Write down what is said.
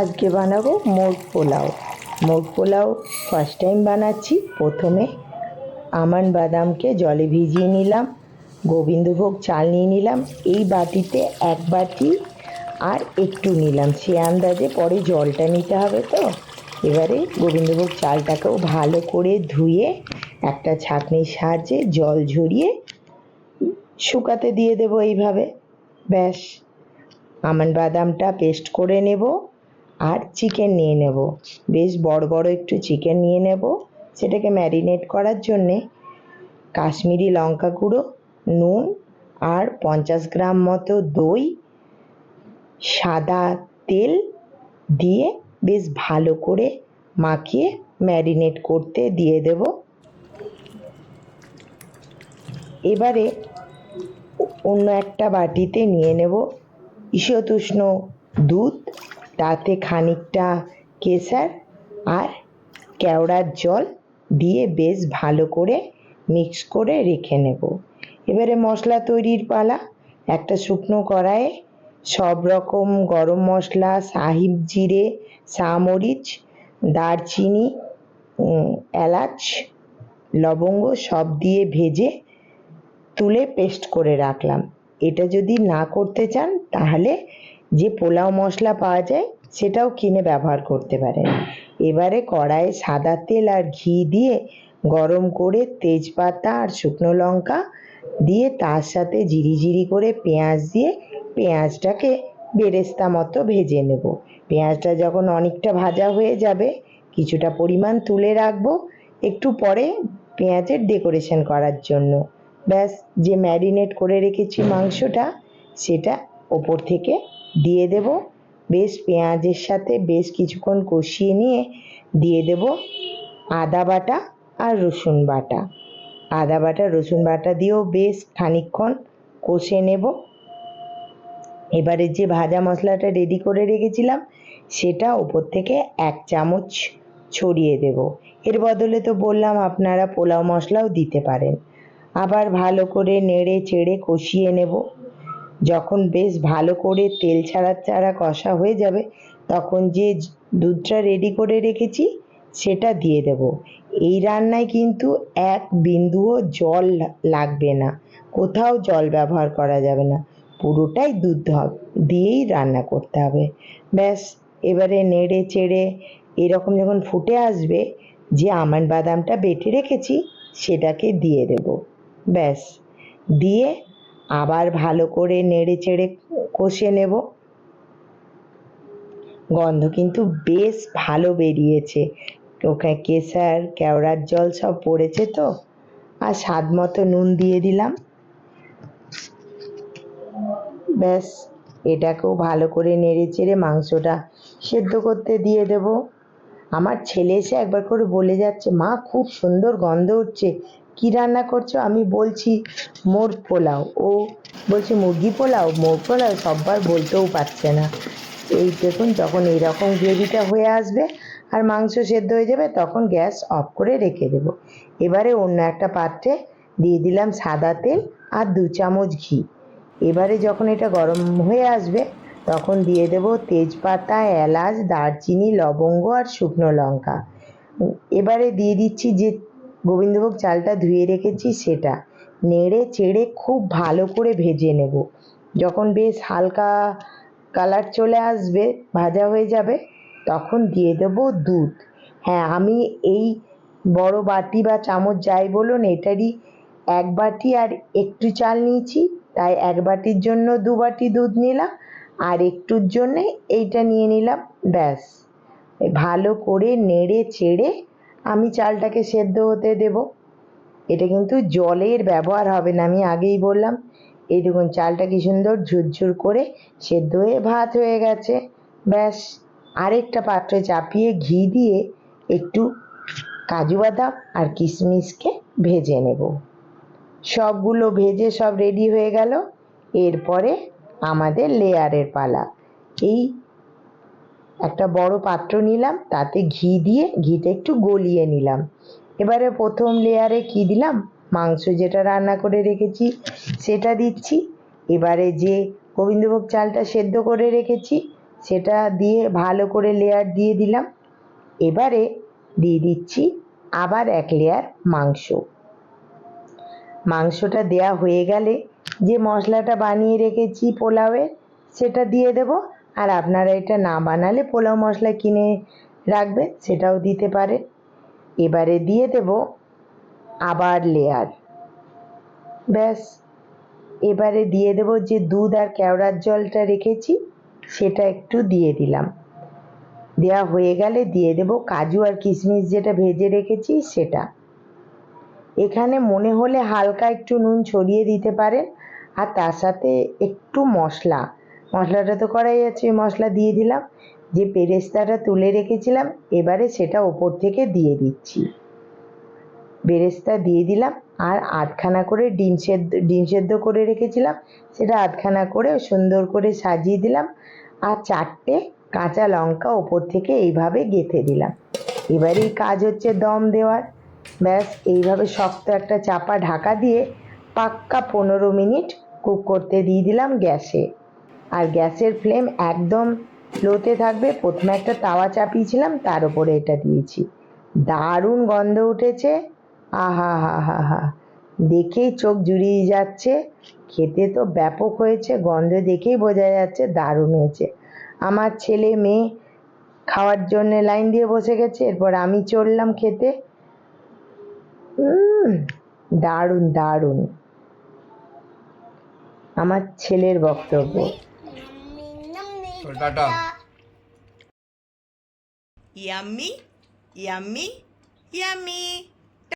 আজকে বানাবো মোট পোলাও। মোট পোলাও ফার্স্ট টাইম বানাচ্ছি। প্রথমে আমান বাদামকে জলে ভিজিয়ে নিলাম, গোবিন্দভোগ চাল নিয়ে নিলাম, এই বাটিতে এক বাটি আর একটু নিলাম। সে আন্দাজে পরে জলটা নিতে হবে তো। এবারে গোবিন্দভোগ চালটাকেও ভালো করে ধুয়ে একটা ছাঁকনির সাহায্যে জল ঝরিয়ে শুকাতে দিয়ে দেবো এইভাবে। ব্যাস আমন্ড বাদামটা পেস্ট করে নেব। আর চিকেন নিয়ে নেব। বেশ বড় বড় একটু চিকেন নিয়ে নেব। সেটাকে ম্যারিনেট করার জন্যে কাশ্মীরি লঙ্কা গুঁড়ো, নুন আর পঞ্চাশ গ্রাম মতো দই, সাদা তেল দিয়ে বেশ ভালো করে মাখিয়ে ম্যারিনেট করতে দিয়ে দেব। এবারে অন্য একটা বাটিতে নিয়ে নেব। ঈশতুষ্ণ দুধ তাতে খানিকটা কেশর আর কেওড়ার জল দিয়ে বেশ ভালো করে মিক্স করে রেখে নেব। এবারে মশলা তৈরির পালা, একটা শুকনো কড়াইয়ে সব রকম গরম মশলা, সাহিব জিরে সামরিচ দারচিনি এলাচ, লবঙ্গ সব দিয়ে ভেজে তুলে পেস্ট করে রাখলাম। এটা যদি না করতে চান, তাহলে যে পোলাও মশলা পাওয়া যায়, সেটাও কিনে ব্যবহার করতে পারেন এবারে কড়াইয়ে সাদা তেল আর ঘি দিয়ে গরম করে তেজপাতা আর শুকনো লঙ্কা দিয়ে তার সাথে জিরি জিরি করে পেঁয়াজ দিয়ে পেঁয়াজটাকে বেরেস্তা মতো ভেজে নেব। পেঁয়াজটা যখন অনেকটা ভাজা হয়ে যাবে, কিছুটা পরিমাণ তুলে রাখব একটু পরে পেঁয়াজের ডেকোরেশন করার জন্য। ব্যাস, যে ম্যারিনেট করে রেখেছি মাংসটা, সেটা ওপর থেকে দিয়ে দেব। বেশ পেঁয়াজের সাথে বেশ কিছুক্ষণ কষিয়ে নিয়ে দিয়ে দেব আদা বাটা আর রসুন বাটা। আদা বাটা, রসুন বাটা দিয়েও বেশ খানিকক্ষণ কষে নেব। এবারে যে ভাজা মশলাটা রেডি করে রেখেছিলাম, সেটা ওপর থেকে এক চামচ ছড়িয়ে দেব। এর বদলে তো বললাম আপনারা পোলাও মশলাও দিতে পারেন। আবার ভালো করে নেড়ে চেড়ে কষিয়ে নেব। যখন বেশ ভালো করে তেল ছাড়া ছাড়া কষা হয়ে যাবে, তখন যে দুধটা রেডি করে রেখেছি, সেটা দিয়ে দেব। এই রান্নায় কিন্তু এক বিন্দুও জল লাগবে না। কোথাও জল ব্যবহার করা যাবে না। পুরোটাই দুধ দিয়েই রান্না করতে হবে। ব্যাস, এবারে নেড়ে চেড়ে এরকম যখন ফুটে আসবে, যে আমন্ড বাদামটা বেটে রেখেছি, সেটাকে দিয়ে দেব। ব্যাস, দিয়ে আবার ভালো করে নেড়ে চেড়ে কষে নেব। গন্ধ কিন্তু বেশ ভালো বেরিয়েছে। ওখানে কেশর, কেওড়ার জল সব পড়েছে তো? আর স্বাদ মতো নুন দিয়ে দিলাম। ব্যাস, এটাকেও ভালো করে নেড়ে চেড়ে মাংসটা সেদ্ধ করতে দিয়ে দেব। আমার ছেলে এসে একবার করে বলে যাচ্ছে, মা, খুব সুন্দর গন্ধ উঠছে কি রান্না করছ? আমি বলছি মোর পোলাও। ও বলছে মুরগি পোলাও? মোর পোলাও সববার বলতেও পারছে না। এই দেখুন, যখন এইরকম গ্রেভিটা হয়ে আসবে আর মাংস সেদ্ধ হয়ে যাবে, তখন গ্যাস অফ করে রেখে দেবো। এবারে অন্য একটা পাত্রে দিয়ে দিলাম সাদা তেল আর দু চামচ ঘি। এবারে যখন এটা গরম হয়ে আসবে, তখন দিয়ে দেব তেজপাতা, এলাচ, দারচিনি, লবঙ্গ আর শুকনো লঙ্কা। এবারে দিয়ে দিচ্ছি যে গোবিন্দভোগ চালটা ধুয়ে রেখেছি সেটা। নেড়ে চেড়ে খুব ভালো করে ভেজে নেব। যখন বেশ হালকা কালার চলে আসবে, ভাজা হয়ে যাবে, তখন দিয়ে দেব দুধ। হ্যাঁ আমি এই বড় বাটি বা চামচ যাই বলুন, এটারই এক বাটি আর একটু চাল নিয়েছি, তাই এক বাটির জন্য দু বাটি দুধ নিলাম, আর একটুর জন্যে এইটা নিয়ে নিলাম, ব্যাস। ভালো করে নেড়ে চেড়ে আমি চালটাকে সেদ্ধ হতে দেব। এটা কিন্তু জলের ব্যবহার হবে না, আমি আগেই বললাম। এই দেখুন, চালটা কি সুন্দর ঝুরঝুর করে সেদ্ধ হয়ে ভাত হয়ে গেছে। ব্যাস, আরেকটা পাত্রে চাপিয়ে ঘি দিয়ে একটু কাজু বাদাম আর কিশমিশকে ভেজে নেব। সবগুলো ভেজে সব রেডি হয়ে গেল। এরপরে আমাদের লেয়ারের পালা। এই একটা বড় পাত্র নিলাম, তাতে ঘি দিয়ে ঘিটা একটু গলিয়ে নিলাম। এবারে প্রথম লেয়ারে কি দিলাম? মাংস যেটা রান্না করে রেখেছি, সেটা দিচ্ছি। এবারে যে গোবিন্দভোগ চালটা সেদ্ধ করে রেখেছি, সেটা দিয়ে ভালো করে লেয়ার দিয়ে দিলাম। এবারে দিয়ে দিচ্ছি আবার এক লেয়ার মাংস। মাংসটা দেয়া হয়ে গেলে যে মশলাটা বানিয়ে রেখেছি পোলাওয়ে, সেটা দিয়ে দেব। আর আপনারা এটা না বানালে পোলাও মশলা কিনে রাখবেন, সেটাও দিতে পারে। এবারে দিয়ে দেব আবার লেয়ার ব্যাস, এবারে দিয়ে দেব যে দুধ আর কেওড়ার জলটা রেখেছি, সেটা একটু দিয়ে দিলাম। দেওয়া হয়ে গেলে দিয়ে দেব কাজু আর কিশমিশ যেটা ভেজে রেখেছি, সেটা। এখানে মনে হলে হালকা একটু নুন ছড়িয়ে দিতে পারেন, আর তার সাথে একটু মশলা। মশলাটা তো করাই আছে মশলা দিয়ে দিলাম। যে পেরেস্তাটা তুলে রেখেছিলাম, এবারে সেটা ওপর থেকে দিয়ে দিচ্ছি। বেরেস্তা দিয়ে দিলাম, আর আধখানা করে ডিম সেদ্ধ ডিম সেদ্ধ করে রেখেছিলাম, সেটা আধখানা করে সুন্দর করে সাজিয়ে দিলাম, আর চারটে কাঁচা লঙ্কা ওপর থেকে এইভাবে গেঁথে দিলাম। এবারেই কাজ হচ্ছে দম দেওয়ার। ব্যাস, এইভাবে শক্ত একটা চাপা ঢাকা দিয়ে পাক্কা পনেরো মিনিট কুক করতে দিয়ে দিলাম গ্যাসে। আর গ্যাসের ফ্লেম একদম লোতে থাকবে। প্রথমে একটা তাওয়া চাপিয়েছিলাম, তার উপরে এটা দিয়েছি। দারুণ গন্ধ উঠেছে। আহা হা হা হা। দেখেই চোখ জুড়িয়ে যাচ্ছে। খেতে তো ব্যাপক হয়েছে, গন্ধ দেখেই বোঝা যাচ্ছে দারুণ হয়েছে। আমার ছেলে মেয়ে খাওয়ার জন্য লাইন দিয়ে বসে গেছে, এরপর আমি চললাম খেতে। দারুণ দারুণ। আমার ছেলের বক্তব্য। സുൽത്താട്ടോ യമ്മി യമ്മി യമ്മി